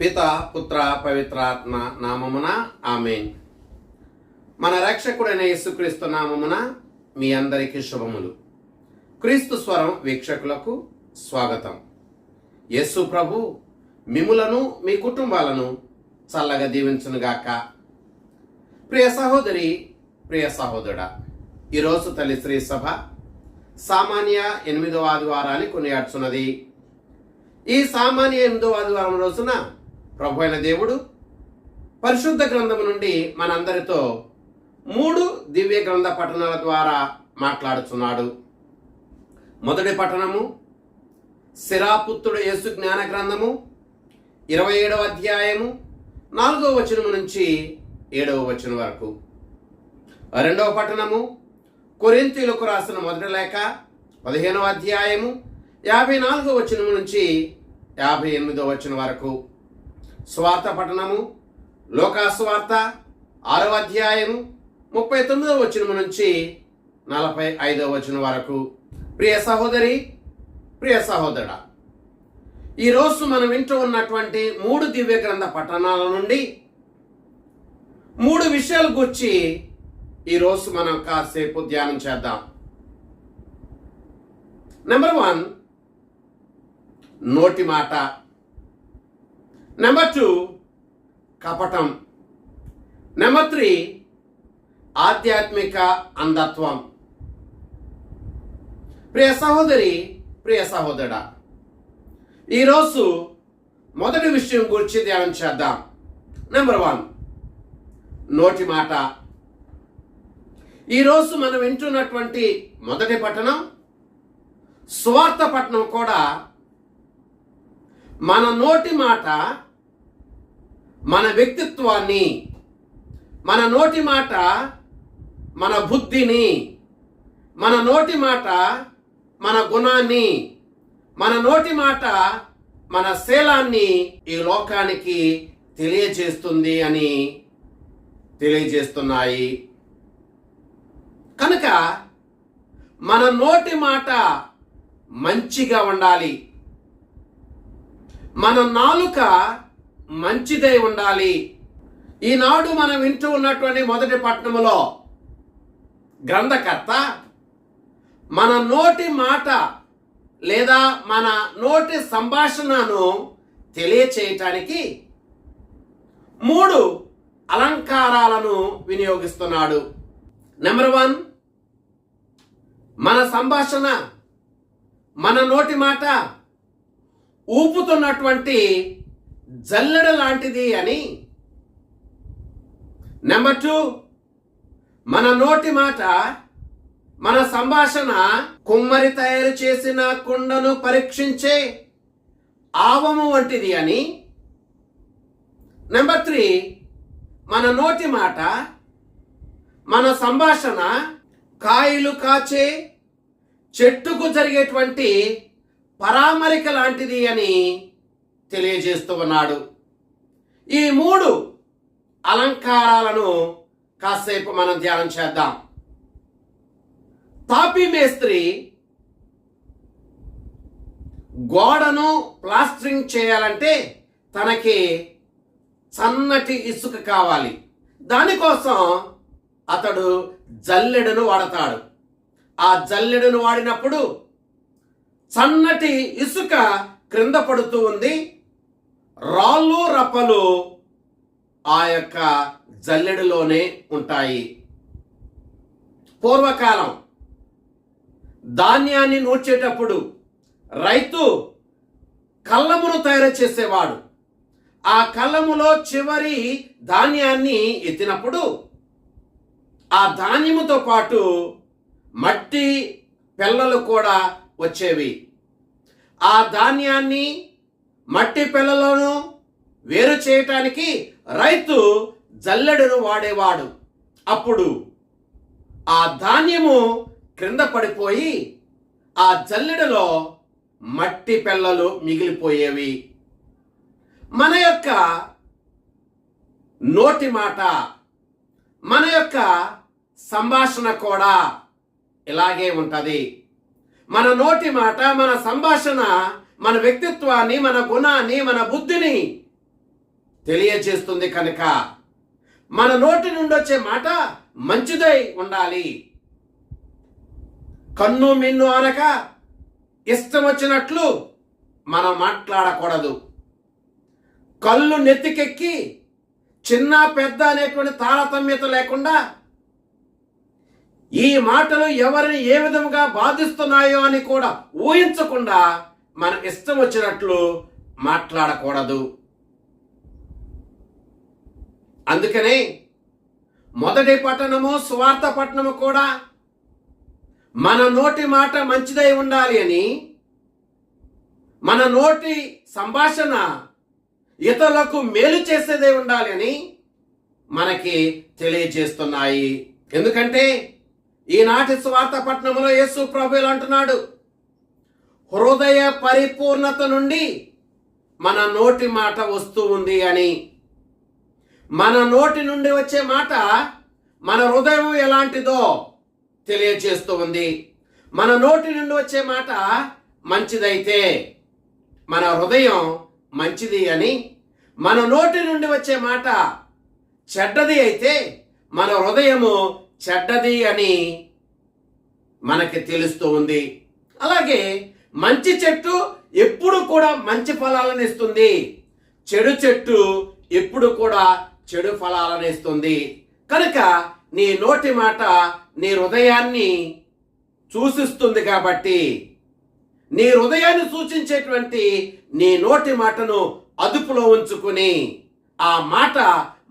పిత పుత్ర పవిత్రాత్మ నామమున ఆమెన్. మన రక్షకుడైన యేసుక్రీస్తు నామమున మీ అందరికీ శుభములు. క్రీస్తు స్వరం వీక్షకులకు స్వాగతం. యేసు ప్రభు మిములను మీ కుటుంబాలను చల్లగా దీవించునుగాక ప్రియ సహోదరి ప్రియ సహోదరుడా ఈరోజు తల్లి శ్రీ సభ సామాన్య ఎనిమిదవ ఆదివారాన్ని కొనియాడుచున్నది. ఈ సామాన్య ఎనిమిదవ ఆదివారం రోజున ప్రభు అయిన దేవుడు పరిశుద్ధ గ్రంథము నుండి మనందరితో మూడు దివ్య గ్రంథ పఠనాల ద్వారా మాట్లాడుతున్నాడు మొదటి పఠనము శిరాపుత్రుడు యేసు జ్ఞాన గ్రంథము ఇరవై ఏడవ అధ్యాయము నాలుగవ వచనము నుంచి ఏడవ వచనం వరకు. రెండవ పట్టణము కొరింతీలకు రాసిన మొదటి లేఖ పదిహేనవ అధ్యాయము యాభై నాలుగవ వచనం నుంచి యాభై ఎనిమిదవ వచనం వరకు. స్వార్థ పట్టణము లోకాస్వార్త ఆరవ అధ్యాయము ముప్పై తొమ్మిదవ వచనం నుంచి నలభై ఐదవ వచనం వరకు. ప్రియ సహోదరి ప్రియ సహోదరుడా ఈరోజు మనం వింటూ ఉన్నటువంటి మూడు దివ్య గ్రంథ పట్టణాల నుండి మూడు విషయాలు గుర్చి ఈరోజు మనం కాసేపు ధ్యానం చేద్దాం. నెంబర్ వన్ నోటి మాట. నెంబర్ టూ కపటం. నెంబర్ త్రీ ఆధ్యాత్మిక అంధత్వం. ప్రియ సహోదరి ప్రియ సహోదరుడా ఈరోజు మొదటి విషయం గురించి ధ్యానం చేద్దాం. నెంబర్ వన్ నోటి మాట. ఈరోజు మనం వింటున్నటువంటి మొదటి పట్టణం స్వార్థ పట్టణం కూడా మన నోటి మాట మన వ్యక్తిత్వాన్ని మన నోటి మాట మన బుద్ధిని మన నోటి మాట మన గుణాన్ని మన నోటి మాట మన శీలాన్ని ఈ లోకానికి తెలియజేస్తుంది అని తెలియజేస్తున్నాయి. కనుక మన నోటి మాట మంచిగా ఉండాలి. మన నాలుక మంచిదై ఉండాలి. ఈనాడు మనం వింటూ ఉన్నటువంటి మొదటి పట్టణములో గ్రంథకర్త మన నోటి మాట లేదా మన నోటి సంభాషణను తెలియచేయటానికి మూడు అలంకారాలను వినియోగిస్తున్నాడు. నెంబర్ వన్ మన సంభాషణ మన నోటి మాట ఊపుతున్నటువంటి జల్లెడ లాంటిది అని. నెంబర్ టూ మన నోటి మాట మన సంభాషణ కుమ్మరి తయారు చేసిన కుండను పరీక్షించే ఆవము వంటిది అని. నెంబర్ త్రీ మన నోటి మాట మన సంభాషణ కాయలు కాచే చెట్టుకు జరిగేటువంటి పరామరిక లాంటిది అని. తెలియజేస్తూ ఉన్నాడు ఈ మూడు అలంకారాలను కాసేపు మనం ధ్యానం చేద్దాం. తాపీ మేస్త్రి గోడను ప్లాస్టరింగ్ చేయాలంటే తనకి సన్నటి ఇసుక కావాలి. దానికోసం అతడు జల్లెడను వాడతాడు. ఆ జల్లెడను వాడినప్పుడు సన్నటి ఇసుక క్రింద పడుతూ ఉంది. రాళ్ళు రప్పలు ఆ యొక్క జల్లెడలోనే ఉంటాయి. పూర్వకాలం ధాన్యాన్ని నూర్చేటప్పుడు రైతు కళ్ళమును తయారు చేసేవాడు. ఆ కళ్ళములో చివరి ధాన్యాన్ని ఎత్తినప్పుడు ఆ ధాన్యముతో పాటు మట్టి పిల్లలు కూడా వచ్చేవి. ఆ ధాన్యాన్ని మట్టి పిల్లలను వేరు చేయటానికి రైతు జల్లెడను వాడేవాడు. అప్పుడు ఆ ధాన్యము క్రింద పడిపోయి ఆ జల్లెడలో మట్టి పిల్లలు మిగిలిపోయేవి. మన యొక్క నోటి మాట మన యొక్క సంభాషణ కూడా ఇలాగే ఉంటుంది. మన నోటి మాట మన సంభాషణ మన వ్యక్తిత్వాన్ని మన గుణాన్ని మన బుద్ధిని తెలియజేస్తుంది కనుక మన నోటి నుండి వచ్చే మాట మంచిదై ఉండాలి. కన్ను మిన్ను అనక ఇష్టం వచ్చినట్లు మనం మాట్లాడకూడదు. కళ్ళు నెత్తికెక్కి చిన్న పెద్ద అనేటువంటి తారతమ్యత లేకుండా ఈ మాటలు ఎవరిని ఏ విధంగా బాధిస్తున్నాయో అని కూడా ఊహించకుండా మనం ఇష్టం వచ్చినట్లు మాట్లాడకూడదు. అందుకనే మొదటి పట్టణము స్వార్థ పట్టణము కూడా మన నోటి మాట మంచిదై ఉండాలి అని మన నోటి సంభాషణ ఇతరులకు మేలు చేసేదే ఉండాలి అని మనకి తెలియజేస్తున్నాయి. ఎందుకంటే ఈనాటి స్వార్థ పట్టణంలో యేసు ప్రభులు అంటున్నాడు. హృదయ పరిపూర్ణత నుండి మన నోటి మాట వస్తూ ఉంది అని. మన నోటి నుండి వచ్చే మాట మన హృదయం ఎలాంటిదో తెలియచేస్తూ ఉంది. మన నోటి నుండి వచ్చే మాట మంచిదైతే మన హృదయం మంచిది అని. మన నోటి నుండి వచ్చే మాట చెడ్డది అయితే మన హృదయము చెడ్డది అని మనకి తెలుస్తూ ఉంది. అలాగే మంచి చెట్టు ఎప్పుడు కూడా మంచి ఫలాలను ఇస్తుంది. చెడు చెట్టు ఎప్పుడు కూడా చెడు ఫలాలను ఇస్తుంది. కనుక నీ నోటి మాట నీ హృదయాన్ని సూచిస్తుంది కాబట్టి నీ హృదయాన్ని సూచించేటువంటి నీ నోటి మాటను అదుపులో ఉంచుకుని ఆ మాట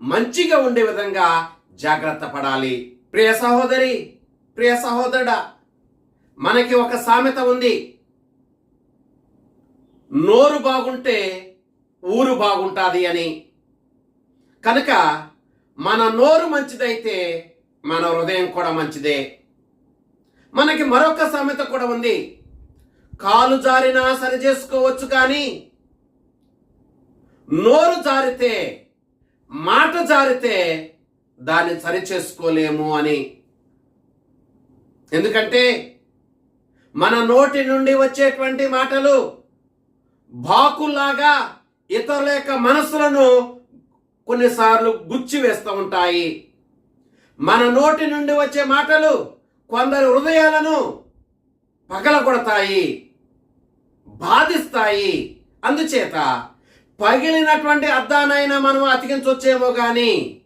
మంచిగా ఉండే విధంగా జాగ్రత్త పడాలి. ప్రియ సహోదరి ప్రియ సహోదరుడా మనకి ఒక సామెత ఉంది. నోరు బాగుంటే ఊరు బాగుంటుంది అని. కనుక మన నోరు మంచిదైతే మన హృదయం కూడా మంచిదే. మనకి మరొక సామెత కూడా ఉంది. కాలు జారినా సరి చేసుకోవచ్చు కానీ నోరు జారితే మాట జారితే దాన్ని సరి చేసుకోలేము అని. ఎందుకంటే మన నోటి నుండి వచ్చేటువంటి మాటలు బాకుల్లాగా ఇతరుల యొక్క మనసులను కొన్నిసార్లు గుచ్చి వేస్తూ ఉంటాయి. మన నోటి నుండి వచ్చే మాటలు కొందరి హృదయాలను పగలగొడతాయి బాధిస్తాయి. అందుచేత పగిలినటువంటి అద్దానైనా మనం అతికించవచ్చేమో కానీ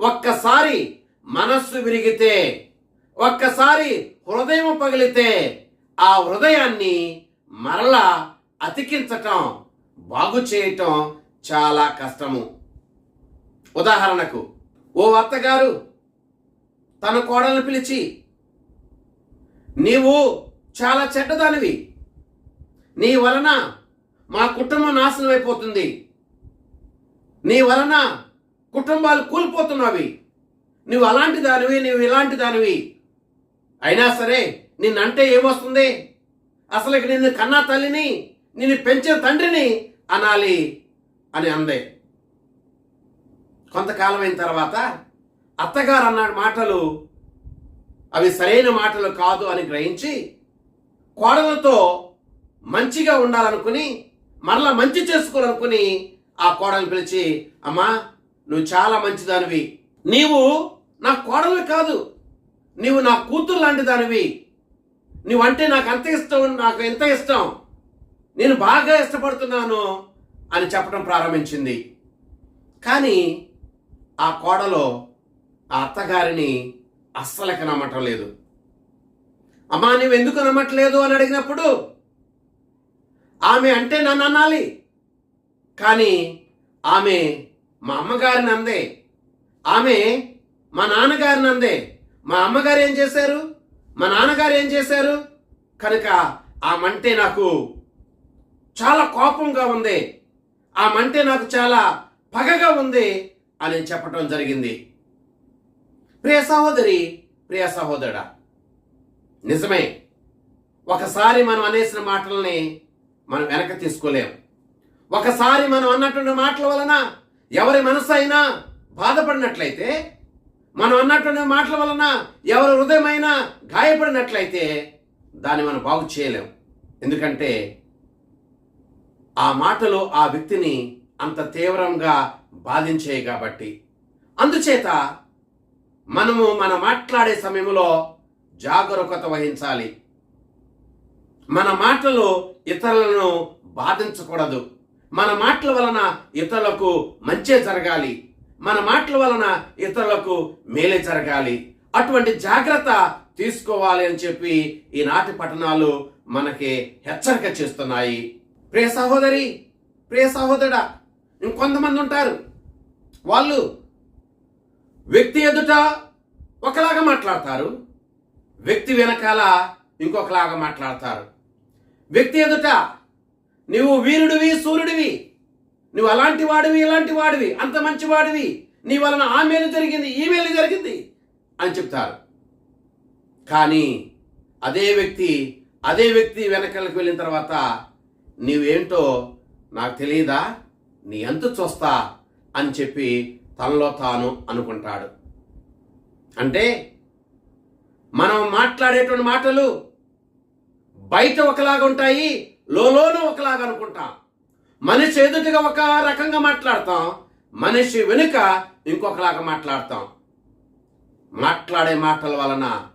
ఒక్కసారి మనస్సు విరిగితే ఒక్కసారి హృదయం పగిలితే ఆ హృదయాన్ని మరలా అతికించటం బాగు చేయటం చాలా కష్టము. ఉదాహరణకు ఓ అత్తగారు తన కోడలను పిలిచి నీవు చాలా చెడ్డదానివి. నీ వలన మా కుటుంబం నాశనం అయిపోతుంది. నీ వలన కుటుంబాలు కూలిపోతున్నవి. నువ్వు అలాంటి దానివి నువ్వు ఇలాంటి దానివి. అయినా సరే నిన్నంటే ఏమొస్తుంది? అసలు ఇక నిన్ను కన్నా తల్లిని నిన్ను పెంచిన తండ్రిని అనాలి అని అందే. కొంతకాలం అయిన తర్వాత అత్తగారు అన్న మాటలు అవి సరైన మాటలు కాదు అని గ్రహించి కోడలతో మంచిగా ఉండాలనుకుని మరలా మంచి చేసుకోవాలనుకుని ఆ కోడలు పిలిచి అమ్మా నువ్వు చాలా మంచిదానివి. నీవు నా కోడలు కాదు. నీవు నా కూతురు లాంటి దానివి నువ్వంటే నాకు అంత ఇష్టం నాకు ఎంత ఇష్టం. నేను బాగా ఇష్టపడుతున్నాను అని చెప్పడం ప్రారంభించింది. కానీ ఆ కోడలో ఆ అత్తగారిని అస్సలకి నమ్మటం లేదు. అమ్మా నువ్వు ఎందుకు నమ్మట్లేదు అని అడిగినప్పుడు ఆమె అంటే నన్ను అనాలి. కానీ ఆమె మా అమ్మగారిని అందే. ఆమె మా నాన్నగారిని అందే. మా అమ్మగారు ఏం చేశారు? మా నాన్నగారు ఏం చేశారు? కనుక ఆమంటే నాకు చాలా కోపంగా ఉంది. ఆమంటే నాకు చాలా పగగా ఉంది అని చెప్పటం జరిగింది. ప్రియ సహోదరి ప్రియ సహోదరుడా నిజమే. ఒకసారి మనం అనేసిన మాటల్ని మనం వెనక తీసుకోలేం. ఒకసారి మనం అన్నటువంటి మాటల వలన ఎవరి మనసు అయినా బాధపడినట్లయితే మనం అన్నటువంటి మాటల వలన ఎవరి హృదయమైనా గాయపడినట్లయితే దాన్ని మనం బాగు చేయలేం. ఎందుకంటే ఆ మాటలు ఆ వ్యక్తిని అంత తీవ్రంగా బాధించాయి కాబట్టి. అందుచేత మనము మన మాట్లాడే సమయంలో జాగరూకత వహించాలి. మన మాటలు ఇతరులను బాధించకూడదు. మన మాటల వలన ఇతరులకు మంచే జరగాలి. మన మాటల వలన ఇతరులకు మేలే జరగాలి. అటువంటి జాగ్రత్త తీసుకోవాలి అని చెప్పి ఈనాటి పట్టణాలు మనకి హెచ్చరిక చేస్తున్నాయి. ప్రియ సహోదరి ప్రియ సహోదరుడా ఇంకొంతమంది ఉంటారు. వాళ్ళు వ్యక్తి ఎదుట ఒకలాగా మాట్లాడతారు వ్యక్తి వెనకాల ఇంకొకలాగా మాట్లాడతారు. వ్యక్తి ఎదుట నువ్వు వీరుడివి సూర్యుడివి నువ్వు అలాంటి వాడివి ఇలాంటి వాడివి అంత మంచివాడివి నీ వలన ఆ మేలు జరిగింది ఈ మేలు జరిగింది అని చెప్తారు. కానీ అదే వ్యక్తి అదే వ్యక్తి వెనకలకు వెళ్ళిన తర్వాత నీవేంటో నాకు తెలియదా? నీ ఎంత చూస్తా అని చెప్పి తనలో తాను అనుకుంటాడు. అంటే మనం మాట్లాడేటువంటి మాటలు బయట ఒకలాగా ఉంటాయి లోలోనూ ఒకలాగా అనుకుంటాం. మనిషి ఎదుటిగా ఒక రకంగా మాట్లాడతాం మనిషి వెనుక ఇంకొకలాగా మాట్లాడతాం. మాట్లాడే మాటల వలన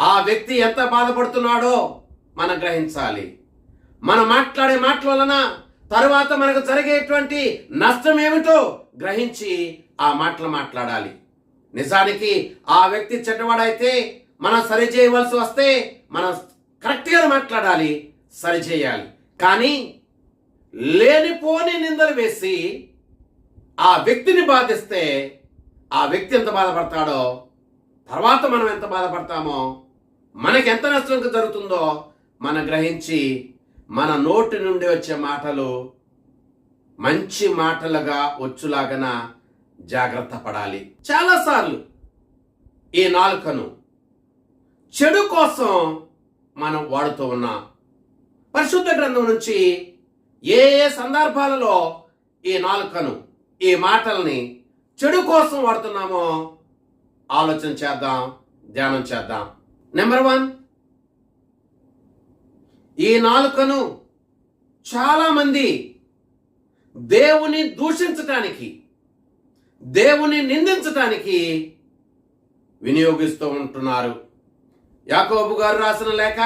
ఆ వ్యక్తి ఎంత బాధపడుతున్నాడో మనం గ్రహించాలి. మనం మాట్లాడే మాటల వలన తర్వాత మనకు జరిగేటువంటి నష్టం ఏమిటో గ్రహించి ఆ మాటలు మాట్లాడాలి. నిజానికి ఆ వ్యక్తి చెడ్డవాడైతే మనం సరి చేయవలసి వస్తే మనం కరెక్ట్గా మాట్లాడాలి సరి చేయాలి. కానీ లేనిపోని నిందలు వేసి ఆ వ్యక్తిని బాధిస్తే ఆ వ్యక్తి ఎంత బాధపడతాడో తర్వాత మనం ఎంత బాధపడతామో మనకి ఎంత నష్టం జరుగుతుందో మనం గ్రహించి మన నోటి నుండి వచ్చే మాటలు మంచి మాటలుగా వచ్చులాగన జాగ్రత్త పడాలి. చాలాసార్లు ఈ నాలుకను చెడు కోసం మనం వాడుతూ ఉన్నాం. పరిశుద్ధ గ్రంథం నుంచి ఏ ఏ సందర్భాలలో ఈ నాలుకను ఈ మాటల్ని చెడు కోసం వాడుతున్నామో ఆలోచన చేద్దాం ధ్యానం చేద్దాం. నెంబర్ వన్ ఈ నాలుకను చాలామంది దేవుని దూషించటానికి దేవుని నిందించటానికి వినియోగిస్తూ ఉంటున్నారు. యాకోబు గారు రాసిన లేఖ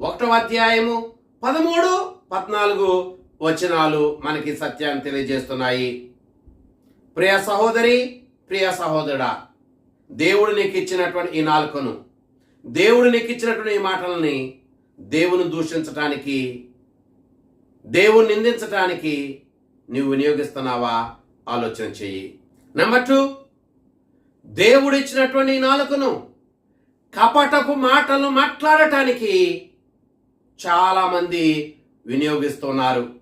ఒకటో అధ్యాయము పదమూడు పద్నాలుగు వచనాలు మనకి సత్యాన్ని తెలియజేస్తున్నాయి. ప్రియ సహోదరి ప్రియ సహోదరుడా దేవుడు నీకు ఇచ్చినటువంటి ఈ నాలుకను దేవుడు నీకు ఇచ్చినటువంటి ఈ మాటలని దేవుని దూషించటానికి దేవుని నిందించటానికి నువ్వు వినియోగిస్తున్నావా? ఆలోచన చెయ్యి నెంబర్ టూ దేవుడు ఇచ్చినటువంటి నాలుకను కపటపు మాటలు మాట్లాడటానికి చాలామంది వినియోగిస్తున్నారు.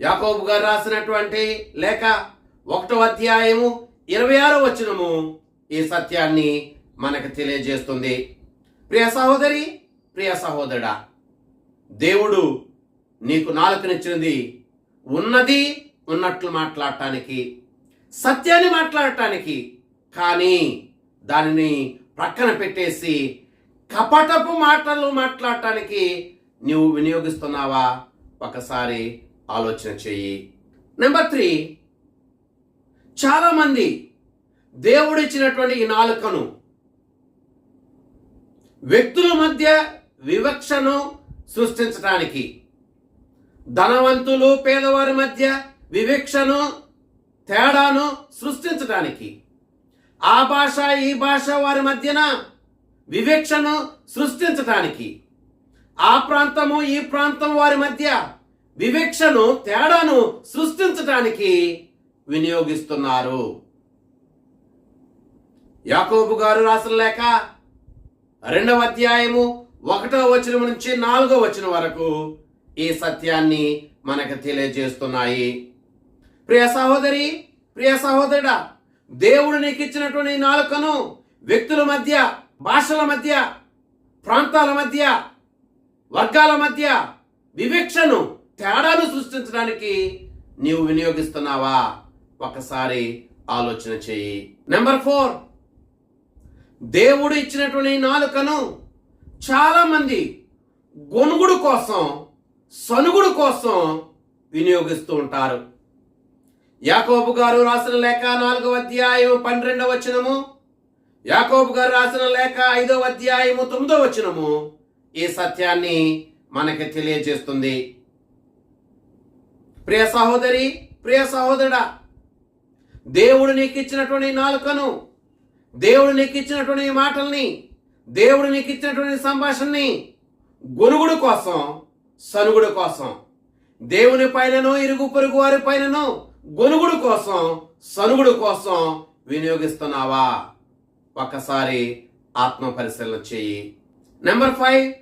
యాకోబు గారు రాసినటువంటి లేఖ ఒకటో అధ్యాయము ఇరవై ఆరో వచనము ఈ సత్యాన్ని మనకు తెలియజేస్తుంది. ప్రియ సహోదరి ప్రియ సహోదరుడా దేవుడు నీకు నాలుకనిచ్చినది ఉన్నది ఉన్నట్లు మాట్లాడటానికి సత్యాన్ని మాట్లాడటానికి కానీ దానిని ప్రక్కన పెట్టేసి కపటపు మాటలు మాట్లాడటానికి నువ్వు వినియోగిస్తున్నావా? ఒకసారి ఆలోచన చెయ్యి నెంబర్ త్రీ చాలామంది దేవుడు ఇచ్చినటువంటి ఈ నాలుకను వ్యక్తుల మధ్య వివక్షను సృష్టించడానికి ధనవంతులు పేదవారి మధ్య వివక్షను తేడాను సృష్టించడానికి ఆ భాష ఈ భాష వారి మధ్యన వివక్షను సృష్టించటానికి. ఆ ప్రాంతము ఈ ప్రాంతం వారి మధ్య వివక్షను తేడాను సృష్టించటానికి వినియోగిస్తున్నారు. యాకోబు గారు రాసిన లేక రెండవ అధ్యాయము ఒకటో వచనం నుంచి నాలుగో వచనం వరకు ఈ సత్యాన్ని మనకు తెలియజేస్తున్నాయి. ప్రియ సహోదరి ప్రియ సహోదరుడా దేవుడు నీకు ఇచ్చినటువంటి నాలుకను వ్యక్తుల మధ్య భాషల మధ్య ప్రాంతాల మధ్య వర్గాల మధ్య వివక్షను తేడాను సృష్టించడానికి నీవు వినియోగిస్తున్నావా? ఒకసారి ఆలోచన చెయ్యి నెంబర్ ఫోర్. దేవుడు ఇచ్చినటువంటి నాలుకను చాలా మంది గొనుగుడు కోసం సనుగుడు కోసం వినియోగిస్తూ ఉంటారు. యాకోబు గారు రాసిన లేఖ నాలుగవ అధ్యాయం పన్నెండవ వచనము యాకోబు గారు రాసిన లేఖ ఐదవ అధ్యాయము తొమ్మిదవ వచనము ఈ సత్యాన్ని మనకి తెలియజేస్తుంది. ప్రియ సహోదరి ప్రియ సహోదరుడా దేవుడు నీకు ఇచ్చినటువంటి నాలుకను దేవుడు నీకు ఇచ్చినటువంటి మాటల్ని దేవుడు నీకు ఇచ్చినటువంటి సంభాషణని గొనుగుడు కోసం సనుగుడు కోసం దేవుని పైనను ఇరుగు పొరుగు వారి పైనను గొనుగుడు కోసం సనుగుడు కోసం వినియోగిస్తున్నావా? ఒకసారి ఆత్మ పరిశీలన చేయి. నెంబర్ ఫైవ్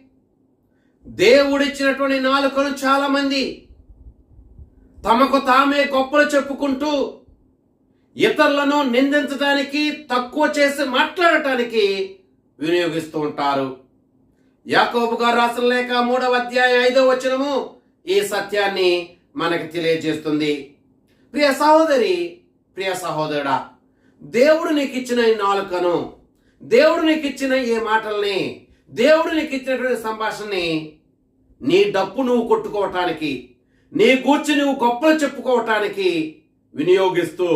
దేవుడిచ్చినటువంటి నాలుకను చాలా మంది తమకు తామే గొప్పలు చెప్పుకుంటూ ఇతరులను నిందించడానికి తక్కువ చేసి మాట్లాడటానికి వినియోగిస్తూ ఉంటారు. యాకోబు గారు రాసిన లేక మూడవ అధ్యాయం ఐదవ వచనము ఈ సత్యాన్ని మనకి తెలియజేస్తుంది. ప్రియ సహోదరి ప్రియ సహోదరుడా దేవుడు నీకు ఇచ్చిన ఈ నాలుకను దేవుడు నీకు ఇచ్చిన ఈ మాటల్ని దేవుడు నీకు ఇచ్చినటువంటి సంభాషణని నీ డప్పు నువ్వు కొట్టుకోవటానికి నీ గూర్చి నువ్వు గొప్పలు చెప్పుకోవటానికి వినియోగిస్తూ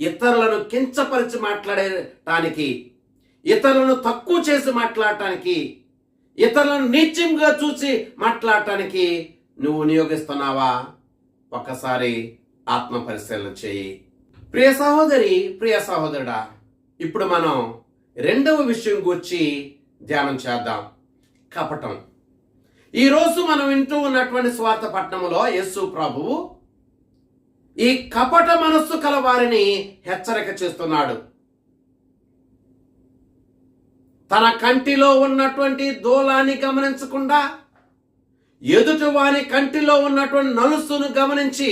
ఇతరులను కించపరిచి మాట్లాడటానికి ఇతరులను తక్కువ చేసి మాట్లాడటానికి ఇతరులను నీచ్యంగా చూసి మాట్లాడటానికి నువ్వు వినియోగిస్తున్నావా ఒక్కసారి ఆత్మ పరిశీలన చేయి. ప్రియ సహోదరి ప్రియ సహోదరుడా ఇప్పుడు మనం రెండవ విషయం గురించి ధ్యానం చేద్దాం. కపటం. ఈరోజు మనం వింటూ ఉన్నటువంటి స్వార్థ పట్టణంలో యేసు ప్రభువు ఈ కపట మనస్సు కల వారిని హెచ్చరిక చేస్తున్నాడు. తన కంటిలో ఉన్నటువంటి దూలాన్ని గమనించకుండా ఎదుటివాని కంటిలో ఉన్నటువంటి నలుసును గమనించి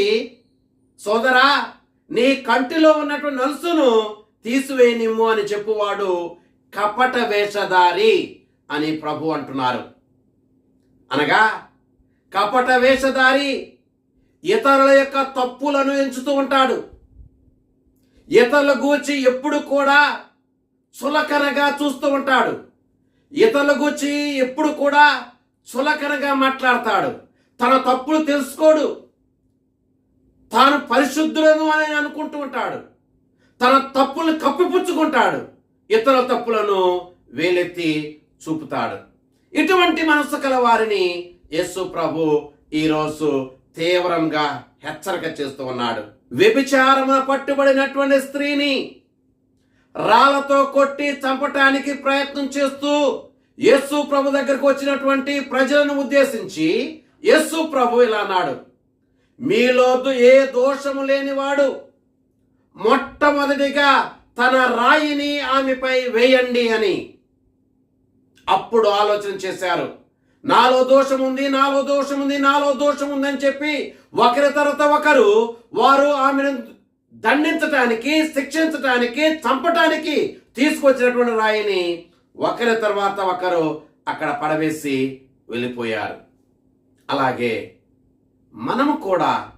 సోదరా నీ కంటిలో ఉన్నటువంటి నలుసును తీసివేయనిమ్ము అని చెప్పువాడు కపట వేషధారి అని ప్రభు అంటున్నారు. అనగా కపట వేషధారి ఇతరుల యొక్క తప్పులను ఎంచుతూ ఉంటాడు. ఇతరుల గూర్చి ఎప్పుడు కూడా చులకనగా చూస్తూ ఉంటాడు. ఇతరుల గురించి ఎప్పుడు కూడా చులకనగా మాట్లాడతాడు. తన తప్పులు తెలుసుకోడు. తాను పరిశుద్ధులను అని అనుకుంటూ ఉంటాడు. తన తప్పులను కప్పిపుచ్చుకుంటాడు. ఇతరుల తప్పులను వేలెత్తి చూపుతాడు. ఇటువంటి మనసు కల వారిని యేసు ప్రభు ఈరోజు తీవ్రంగా హెచ్చరిక చేస్తూ ఉన్నాడు. వ్యభిచారమున పట్టుబడినటువంటి స్త్రీని రాళ్ళతో కొట్టి చంపటానికి ప్రయత్నం చేస్తూ యేసు ప్రభు దగ్గరకు వచ్చినటువంటి ప్రజలను ఉద్దేశించి యేసు ప్రభు ఇలా అన్నాడు మీలోదు ఏ దోషము లేనివాడు మొట్టమొదటిగా తన రాయిని ఆమెపై వేయండి అని అప్పుడు ఆలోచన చేశారు. నాలో దోషం ఉంది నాలో దోషం ఉంది నాలో దోషం ఉంది అని చెప్పి ఒకరి తర్వాత ఒకరు వారు ఆమెను దండించటానికి శిక్షించటానికి చంపటానికి తీసుకొచ్చినటువంటి రాయిని ఒకరి తర్వాత ఒకరు అక్కడ పడవేసి వెళ్ళిపోయారు. అలాగే మనము కూడా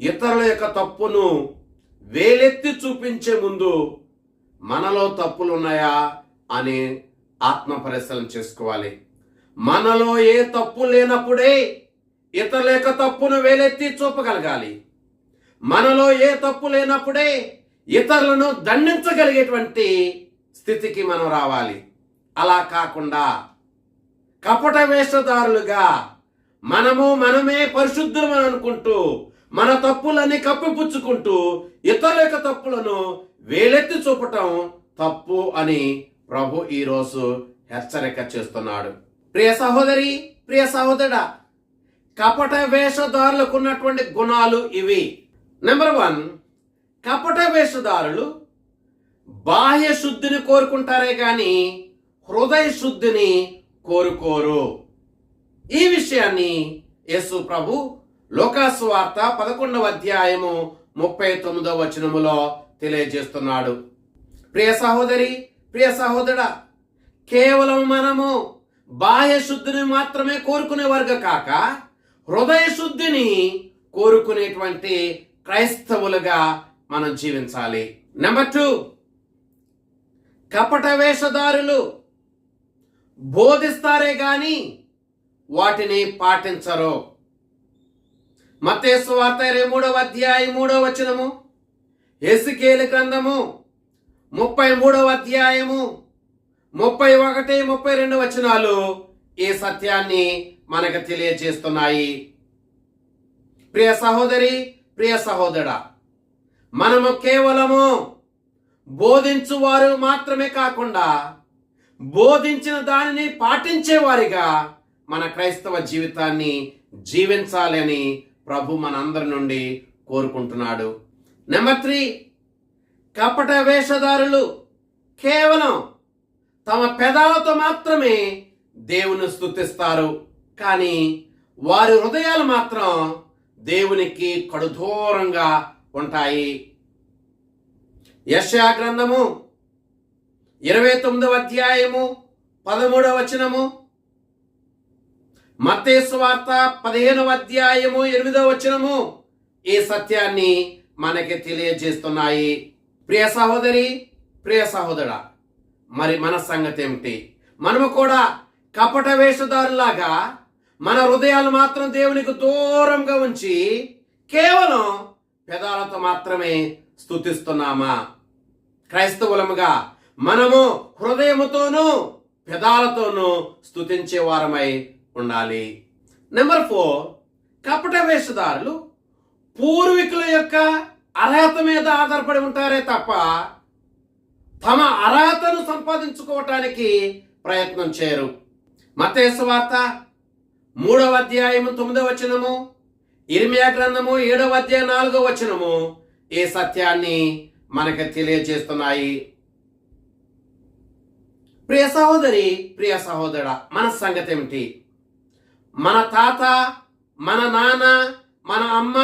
ఇతరుల యొక్క తప్పును వేలెత్తి చూపించే ముందు మనలో తప్పులు ఉన్నాయా అని ఆత్మ పరిశీలన చేసుకోవాలి. మనలో ఏ తప్పు లేనప్పుడే ఇతరుల యొక్క తప్పును వేలెత్తి చూపగలగాలి. మనలో ఏ తప్పు లేనప్పుడే ఇతరులను దండించగలిగేటువంటి స్థితికి మనం రావాలి. అలా కాకుండా కపట వేషధారులుగా మనము మనమే పరిశుద్ధులమని అనుకుంటూ మన తప్పులన్నీ కప్పిపుచ్చుకుంటూ ఇతరుల యొక్క తప్పులను వేలెత్తి చూపటం తప్పు అని ప్రభు ఈరోజు హెచ్చరిక చేస్తున్నాడు. ప్రియ సహోదరి ప్రియ సహోదరుడా కపట వేషధారులకు ఉన్నటువంటి గుణాలు ఇవి. నెంబర్ వన్ కపట వేషధారులు బాహ్య శుద్ధిని కోరుకుంటారే కానీ హృదయ శుద్ధిని కోరుకోరు. ఈ విషయాన్ని యేసు ప్రభు లోకాసు వార్త పదకొండవ అధ్యాయము ముప్పై తొమ్మిదవ వచనములో తెలియజేస్తున్నాడు. ప్రియ సహోదరి ప్రియ సహోదరుడా కేవలం మనము బాహ్య శుద్ధిని మాత్రమే కోరుకునే వర్గ కాక హృదయ శుద్ధిని కోరుకునేటువంటి క్రైస్తవులుగా మనం జీవించాలి. నెంబర్ టూ కపట వేషధారులు బోధిస్తారే గాని వాటిని పాటించరు. మత్తేసు వార్త ఇరవై మూడవ అధ్యాయం మూడవ వచనము ఎసుకేలు గ్రంథము ముప్పై మూడవ అధ్యాయము ముప్పై ఒకటి ముప్పై రెండు వచనాలు ఈ సత్యాన్ని మనకు తెలియజేస్తున్నాయి. ప్రియ సహోదరి ప్రియ సహోదరా మనము కేవలము బోధించువారు మాత్రమే కాకుండా బోధించిన దానిని పాటించేవారిగా మన క్రైస్తవ జీవితాన్ని జీవించాలి అని ప్రభు మనందరి నుండి కోరుకుంటున్నాడు. నెంబర్ త్రీ కపట వేషధారులు కేవలం తమ పెదాలతో మాత్రమే దేవుని స్థుతిస్తారు కానీ వారి హృదయాలు మాత్రం దేవునికి కడుదూరంగా ఉంటాయి. యశా గ్రంథము ఇరవై తొమ్మిదవ అధ్యాయము పదమూడవ వచనము మతేశ్వార్త వార్త పదిహేనవ అధ్యాయము ఎనిమిదవ వచనము ఈ సత్యాన్ని మనకి తెలియజేస్తున్నాయి. ప్రియ సహోదరి ప్రియ సహోదరా మరి మన సంగతి ఏమిటి? మనము కూడా కపట వేషధారులాగా మన హృదయాలు మాత్రం దేవునికి దూరంగా ఉంచి కేవలం పెదాలతో మాత్రమే స్థుతిస్తున్నామా క్రైస్తవులముగా మనము హృదయముతోనూ పెదాలతోనూ స్థుతించే వారమై ఉండాలి. నెంబర్ ఫోర్ కపట వేషధారులు పూర్వీకుల యొక్క అర్హత మీద ఆధారపడి ఉంటారే తప్ప తమ అర్హతను సంపాదించుకోవటానికి ప్రయత్నం చేయరు. మతేశ్వార్త మూడవ అధ్యాయము తొమ్మిదవ వచనము ఇర్మియా గ్రంథము ఏడవ అధ్యాయం నాలుగవ వచనము ఈ సత్యాన్ని మనకు తెలియజేస్తున్నాయి ప్రియ సహోదరి ప్రియ సహోదర మన సంగతి ఏమిటి మన తాత మన నాన్న మన అమ్మ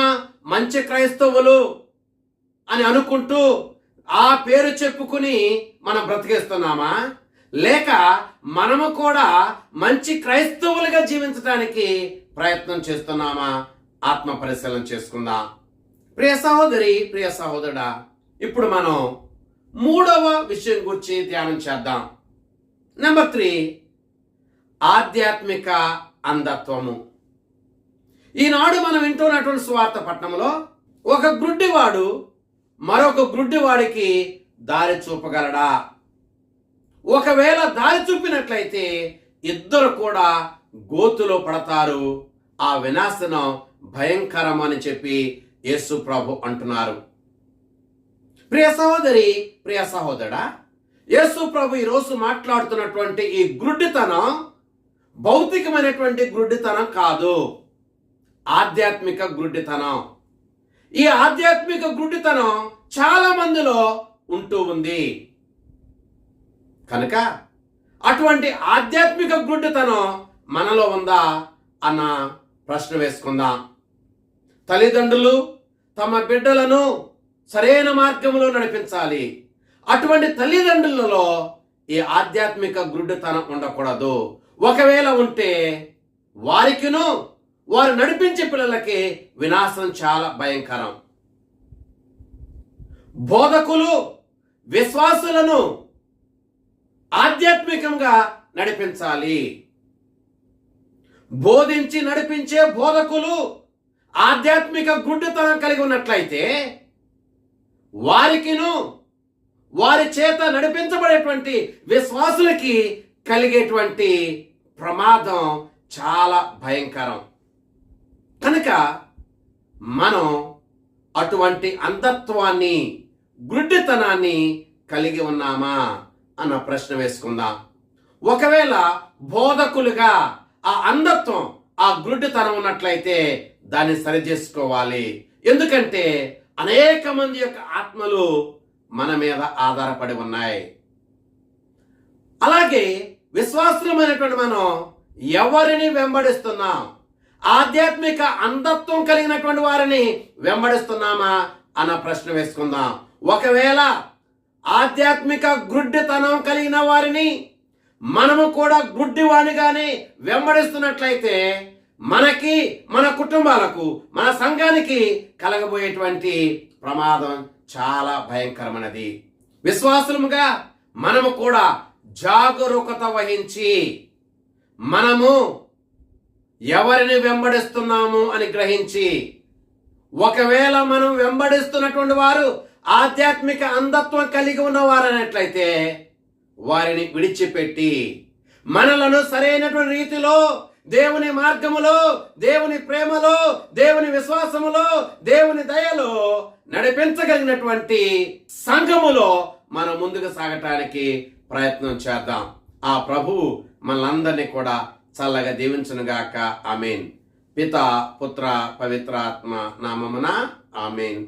మంచి క్రైస్తవులు అని అనుకుంటూ ఆ పేరు చెప్పుకుని మనం బ్రతికేస్తున్నామా? లేక మనము కూడా మంచి క్రైస్తవులుగా జీవించడానికి ప్రయత్నం చేస్తున్నామా? ఆత్మ పరిశీలన చేసుకుందాం? ప్రియ సహోదరి ప్రియ సహోదరుడా ఇప్పుడు మనం మూడవ విషయం గురించి ధ్యానం చేద్దాం. నెంబర్ త్రీ ఆధ్యాత్మిక అంధత్వము. ఈనాడు మనం వింటున్నటువంటి స్వార్థ పట్టణంలో ఒక గ్రుడ్డివాడు మరొక గ్రుడ్డివాడికి దారి చూపగలడా? ఒకవేళ దారి చూపినట్లయితే ఇద్దరు కూడా గోతులో పడతారు. ఆ వినాశనం భయంకరం అని చెప్పి యేసు ప్రభు అంటున్నారు. ప్రియ సహోదరి ప్రియ సహోదరా యేసు ప్రభు ఈరోజు మాట్లాడుతున్నటువంటి ఈ గ్రుడ్డితనం భౌతికమైనటువంటి గ్రుడ్డితనం కాదు. ఆధ్యాత్మిక గ్రుడ్డితనం ఈ ఆధ్యాత్మిక గ్రుడ్డితనం చాలా మందిలో ఉంటూ ఉంది. కనుక అటువంటి ఆధ్యాత్మిక గుడ్డుతనం మనలో ఉందా అన్న ప్రశ్న వేసుకుందాం. తల్లిదండ్రులు తమ బిడ్డలను సరైన మార్గంలో నడిపించాలి. అటువంటి తల్లిదండ్రులలో ఈ ఆధ్యాత్మిక గుడ్డతనం ఉండకూడదు. ఒకవేళ ఉంటే వారికిను వారు నడిపించే పిల్లలకి వినాశం చాలా భయంకరం. బోధకులు విశ్వాసులను ఆధ్యాత్మికంగా నడిపించాలి. బోధించి నడిపించే బోధకులు ఆధ్యాత్మిక గుడ్డితనం కలిగి ఉన్నట్లయితే వారికిను వారి చేత నడిపించబడేటువంటి విశ్వాసులకి కలిగేటువంటి ప్రమాదం చాలా భయంకరం. కనుక మనం అటువంటి అంధత్వాన్ని గుడ్డితనాన్ని కలిగి ఉన్నామా? అన్న ప్రశ్న వేసుకుందాం. ఒకవేళ బోధకులుగా ఆ అంధత్వం ఆ గుడ్డితనం ఉన్నట్లయితే దాన్ని సరిచేసుకోవాలి ఎందుకంటే అనేక మంది యొక్క ఆత్మలు మన మీద ఆధారపడి ఉన్నాయి. అలాగే విశ్వాసమైనటువంటి మనం ఎవరిని వెంబడిస్తున్నాం? ఆధ్యాత్మిక అంధత్వం కలిగినటువంటి వారిని వెంబడిస్తున్నామా? అన్న ప్రశ్న వేసుకుందాం. ఒకవేళ ఆధ్యాత్మిక గుడ్డితనం కలిగిన వారిని మనము కూడా గుడ్డివాణిగానే వెంబడిస్తున్నట్లయితే మనకి మన కుటుంబాలకు మన సంఘానికి కలగబోయేటువంటి ప్రమాదం చాలా భయంకరమైనది. విశ్వాసముగా మనము కూడా జాగరూకత వహించి మనము ఎవరిని వెంబడిస్తున్నాము అని గ్రహించి ఒకవేళ మనం వెంబడిస్తున్నటువంటి వారు ఆధ్యాత్మిక అంధత్వం కలిగి ఉన్నవారనట్లయితే వారిని విడిచిపెట్టి మనలను సరైనటువంటి రీతిలో దేవుని మార్గములో దేవుని ప్రేమలో దేవుని విశ్వాసములో దేవుని దయలో నడిపించగలిగినటువంటి సంఘములో మనం ముందుకు సాగటానికి ప్రయత్నం చేద్దాం. ఆ ప్రభువు మనందరినీ కూడా చల్లగా దీవించునుగాక. ఆమెన్. పిత పుత్ర పవిత్రాత్మ నామమున ఆమెన్.